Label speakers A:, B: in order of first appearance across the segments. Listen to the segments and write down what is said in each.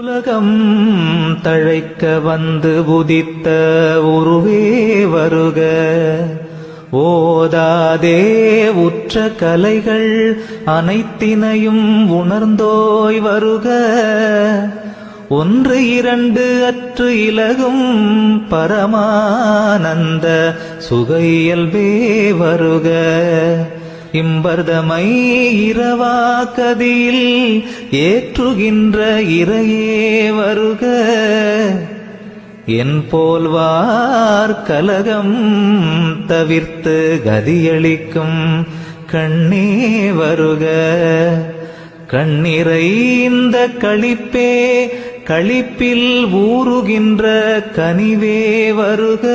A: உலகம் தழைக்க வந்து உதித்த உருவே வருக. ஓதாதே உற்ற கலைகள் அனைத்தினையும் உணர்ந்தோய் வருக. ஒன்று இரண்டு அற்று இலகும் பரமானந்த சுகையல்வே வருக. இம்பர்தமை இரவா கதியில் ஏற்றுகின்ற இறையே வருக. என் போல்வார் கலகம் தவிர்த்து கதியளிக்கும் கண்ணே வருக. கண்ணிறை இந்த களிப்பே களிப்பில் ஊறுகின்ற கனிவே வருக.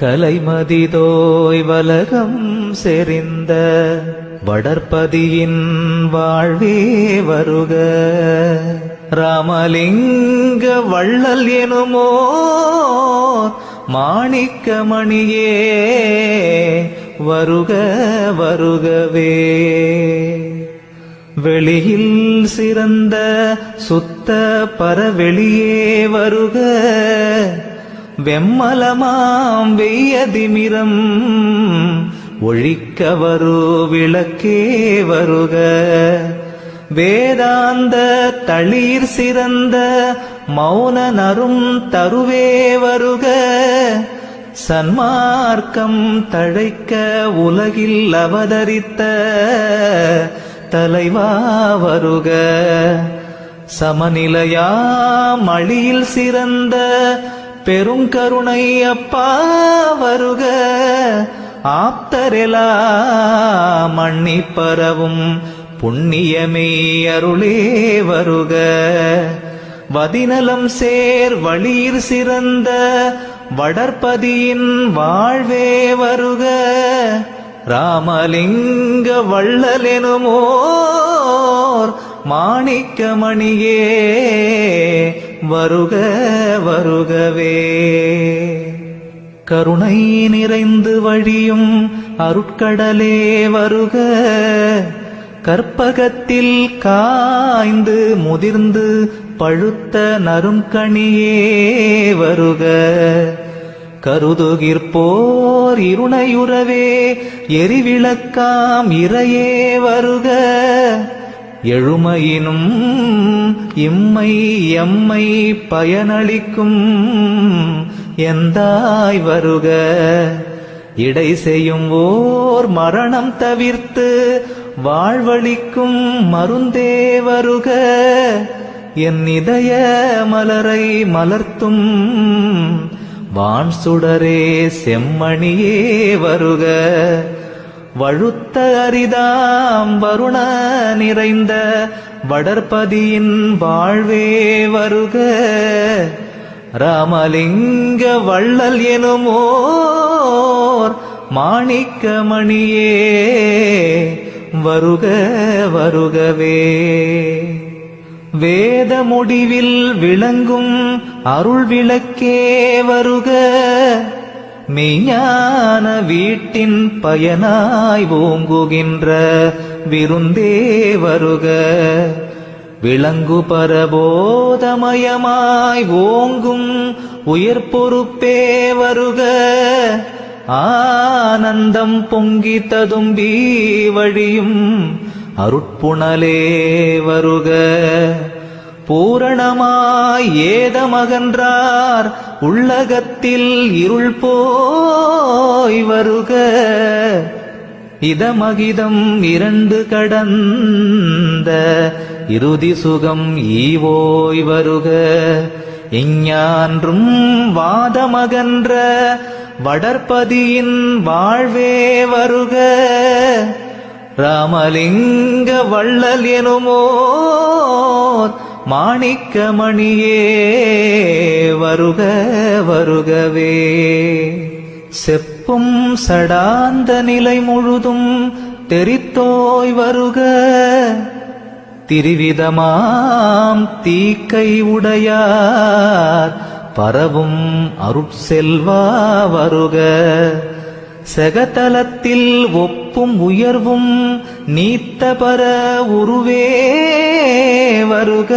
A: கலைமதிதோய் வலகம் செறிந்த வடற்பதியின் வாழ்வே வருக. ராமலிங்க வள்ளல் எனுமோ மாணிக்கமணியே வருக வருகவே. வெளியில் சிறந்த சுத்த பரவெளியே வருக. வெம்மலமாம் வெய்யதிமிரம். ஒழிக்க வரோ விளக்கே வருக. வேதாந்த தளிர் சிறந்த மௌன நரும் தருவே வருக. சன்மார்க்கம் தழைக்க உலகில் அவதரித்த தலைவா வருக. சமநிலையா மழியில் சிறந்த பெருங்கருணை அப்பா வருக. ஆப்தரெலா மண்ணி பரவும். புண்ணியமே அருளே வருக. வதிநலம் சேர் வழியிற் சிறந்த. வடற்பதியின் வாழ்வே வருக. ராமலிங்க வள்ளலெனுமோர் மாணிக்கமணியே வருக வருகவே. கருணை நிறைந்து வழியும் அருட்கடலே வருக. கற்பகத்தில் காய்ந்து முதிர்ந்து பழுத்த நறுங்கணியே வருக. கருதுகிற்போர் இருணையுறவே எரிவிளக்காம் இறையே வருக. எழுமையினும் இம்மை எம்மை பயனளிக்கும் எந்தாய் வருக. இடை செய்யும் ஓர் மரணம் தவிர்த்து வாழ்வழிக்கும் மருந்தே வருக. என் இதய மலரை மலர்த்தும் வான் சுடரே செம்மணியே வருக. வழுத்த அரிதாம் வருண நிறைந்த வடர்பதியின் வாழ்வே வருக. ராமலிங்க வள்ளல் எனுமோர் மாணிக்கமணியே வருக வருகவே. வேத முடிவில் விளங்கும் அருள் விளக்கே வருக. மெய்ஞான வீட்டின் பயனாய் ஓங்குகின்ற விருந்தே வருக விளங்கு பரபோதமயமாய் ஓங்கும் உயர் பொறுப்பே வருக. ஆனந்தம் பொங்கி ததும்பி வழியும் அருட்புணலே வருக. பூரணமாய் ஏதமகன்றார் உள்ளகத்தில் இருள் போய் வருக. இதமகிதம் இரண்டு கடந்த இறுதி சுகம் ஈவோய் வருக. இஞ்ஞான்றும் வாதமகன்ற வடற்பதியின் வாழ்வே வருக. ராமலிங்க வள்ளல் எனுமோர் மாணிக்க மணியே வருக வருகவே. செப்பும் சடாந்த நிலை முழுதும் தெரித்தோய் வருக. திரிவிதமாம் தீக்கை உடையார் பரவும் அருட்செல்வா வருக. செகதலத்தில் ஒப்ப ஒப்பும் உயர்வும் நீத்த பர உருவே வருக.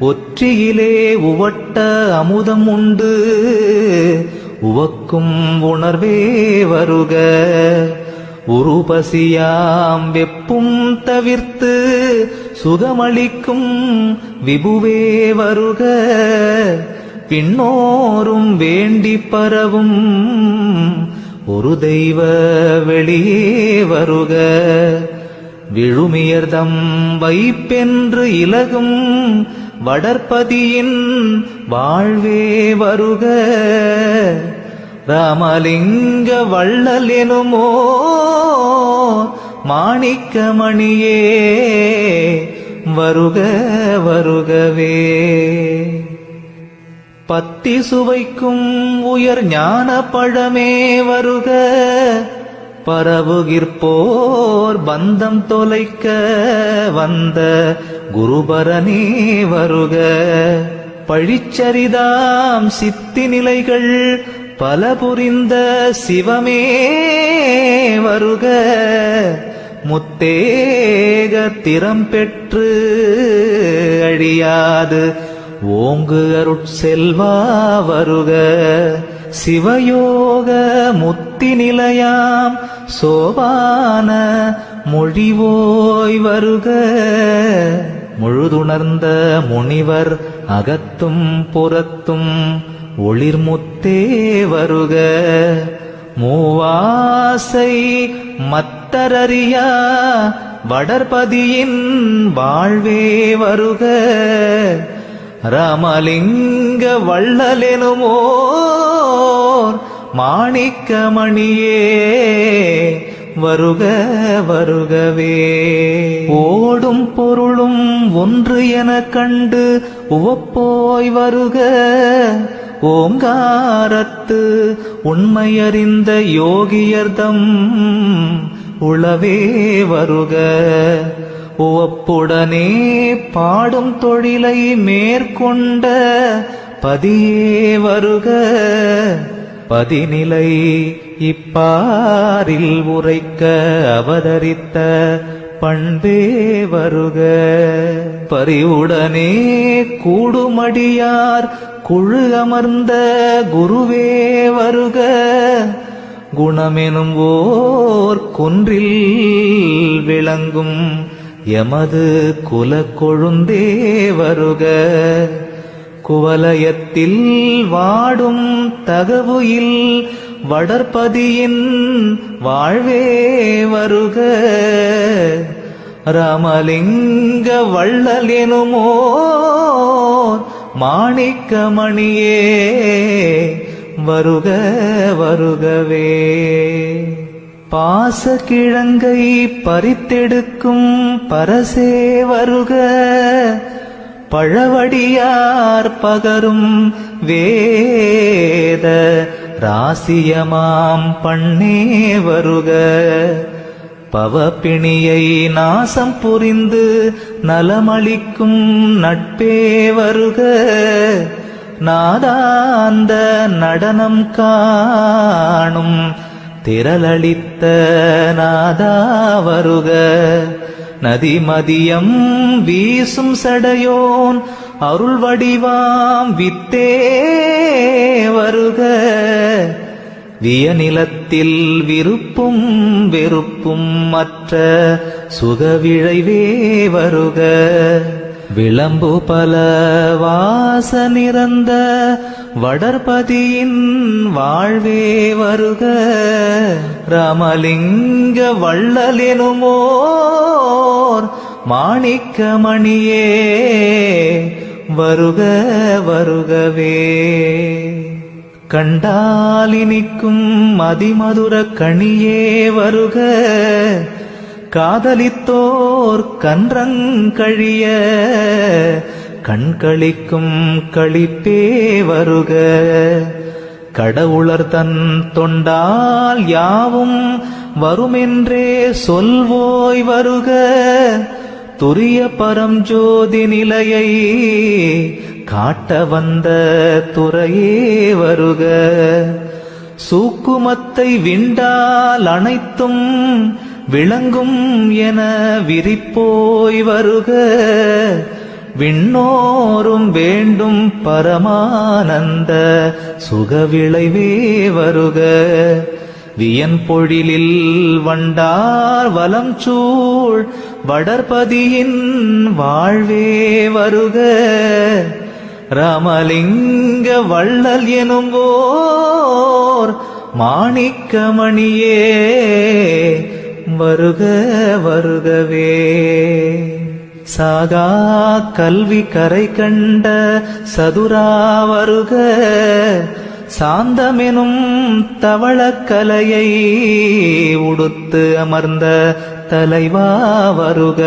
A: ஒற்றியிலே உவட்ட அமுதம் உண்டு உவக்கும் உணர்வே வருக. உருபசியாம் வெப்பும் தவிர்த்து சுகமளிக்கும் விபுவே வருக. பின்னோரும் வேண்டி பரவும் ஒரு தெய்வ வெளியே வருக விழுமியர்தம் வைப்பென்று இலகும் வடற்பதியின் வாழ்வே வருக. ராமலிங்க வள்ளல் எனுமோ மாணிக்கமணியே வருக வருகவே. பத்தி சுவைக்கும் உயர் ஞான பழமே வருக. பரவுகிற்போர் பந்தம் தொலைக்க வந்த குருபரனே வருக. பழிச்சரிதாம் சித்தி நிலைகள் பல புரிந்த சிவமே வருக. முத்தேக திறம் பெற்று அழியாது ஓங்கு அருட்செல்வா வருக. சிவயோக முத்தி நிலையாம் சோபான மொழிவோய் வருக. முழுதுணர்ந்த முனிவர் அகத்தும் புறத்தும் ஒளிர்முத்தே வருக. மூவாசை மத்தரறியா வடர்பதியின் வாழ்வே வருக. ராமலிங்க வள்ளலெனுமோர் மாணிக்கமணியே வருக வருகவே. ஓடும் பொருளும் ஒன்று என கண்டு உவப்போய் வருக. ஓங்காரத்து உண்மையறிந்த யோகியர்தம் உளவே வருக. உவப்புடனே பாடும் தொழிலை மேற்கொண்ட பதியே வருக. பதிநிலை இப்பாரில் உரைக்க அவதரித்த பண்பே வருக. பரிவுடனே கூடுமடியார் குழு அமர்ந்த குருவே வருக. குணமெனும் ஓர் குன்றில் விளங்கும் எமது குலக் கொழுந்தே வருக. குவலயத்தில் வாடும் தகவுயில் வடற்பதியின் வாழ்வே வருக. ராமலிங்க வள்ளல் எனுமோ மாணிக்கமணியே. வருக வருகவே. பாச கிழங்கை பறித்தெடுக்கும் பரசே வருக. பழவடியார் பகரும் வேத ராசியமாம் பண்ணே வருக. பவப்பிணியை நாசம் புரிந்து நலமளிக்கும் நட்பே வருக. நாதாந்த நடனம் காணும் திரளளித்த நாதா வருக நதிமதியம் வீசும் சடையோன் அருள் வடிவாம் வித்தே வருக. வியநிலத்தில் விருப்பும் வெறுப்பும் மற்ற சுகவிழைவே வருக. விளம்பு பல வாச நிறந்த வடர்பதியின் வாழ்வே வருக. ராமலிங்க வள்ளல் மாணிக்க மணியே வருக வருகவே. கண்டாலினிக்கும் மதிமதுர கணியே வருக. காதலித்தோர் கன்றங்கழிய கண்களிக்கும் களிப்பே வருக. கடவுளர் தன் தொண்டால் யாவும் வருமென்றே சொல்வோய் வருக. துரிய பரஞ்சோதி நிலையை காட்ட வந்த துறையே வருக. சூக்குமத்தை விண்டால் அனைத்தும் விளங்கும் என விரிப்போய் வருக. விண்ணோரும் வேண்டும் பரமானந்த சுகவிளைவே வருக. வியன் பொழிலில் வண்டார் வலம் சூழ் வடர்பதியின் வாழ்வே வருக. ராமலிங்க வள்ளல் எனும் ஓர் மாணிக்கமணியே வருக வருகவே. சாகா கல்வி கரை கண்ட சதுரா வருக. சாந்தமெனும் தவளக்கலையை உடுத்து அமர்ந்த தலைவா வருக.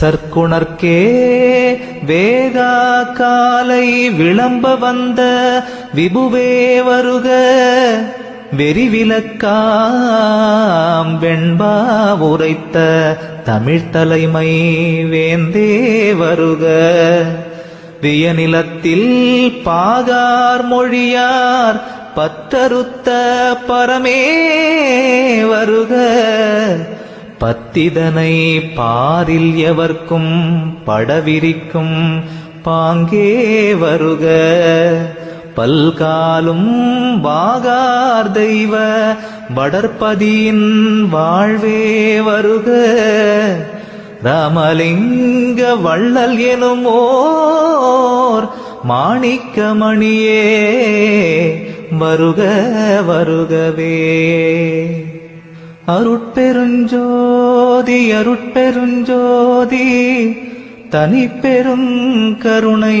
A: சர்க்குணர்க்கே வேகா காலை விளம்ப வந்த விபுவே வருக. வெறிவிலக்காம் வெண்பா உரைத்த தமிழ்த் தலைமை வேந்தே வருக. வியநிலத்தில் பாகார் மொழியார் பற்றறுத்த பரமே வருக. பத்திதனை பாரில் எவர்க்கும் படவிரிக்கும் பாங்கே வருக. பல்காலும் வாகார் தெய்வ வடற்பதியின் வாழ்வே வருக. ராமலிங்க வள்ளல் எனும் ஓர் மாணிக்கமணியே வருக வருகவே. அருட்பெருஞ்சோதி அருட்பெருஞ்சோதி தனி பெருங்கருணை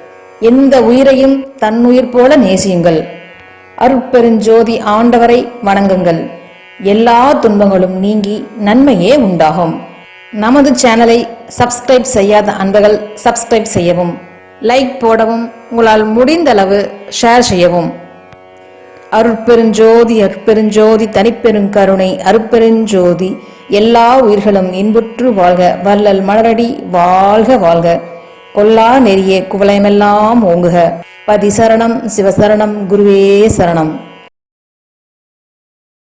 B: எந்த உயிரையும் தன்னுயிர் போல நேசியுங்கள். அருட்பெருஞ்சோதி ஆண்டவரை வணங்குங்கள். எல்லா துன்பங்களும் நீங்கி நன்மையே உண்டாகும். நமது சேனலை சப்ஸ்கிரைப் செய்யாத அன்பர்கள் சப்ஸ்கிரைப் செய்யவும் லைக் போடவும் உங்களால் முடிந்தளவு ஷேர் செய்யவும். அருட்பெருஞ்சோதி அருட்பெருஞ்சோதி தனிப்பெருங்கருணை அருட்பெருஞ்சோதி எல்லா உயிர்களும் இன்புற்று வாழ்க வள்ளல் மலரடி வாழ்க வாழ்க. கொல்லா நெறிய குவலயமெல்லாம் ஓங்குக. பதி சரணம் சிவசரணம் குருவே சரணம்.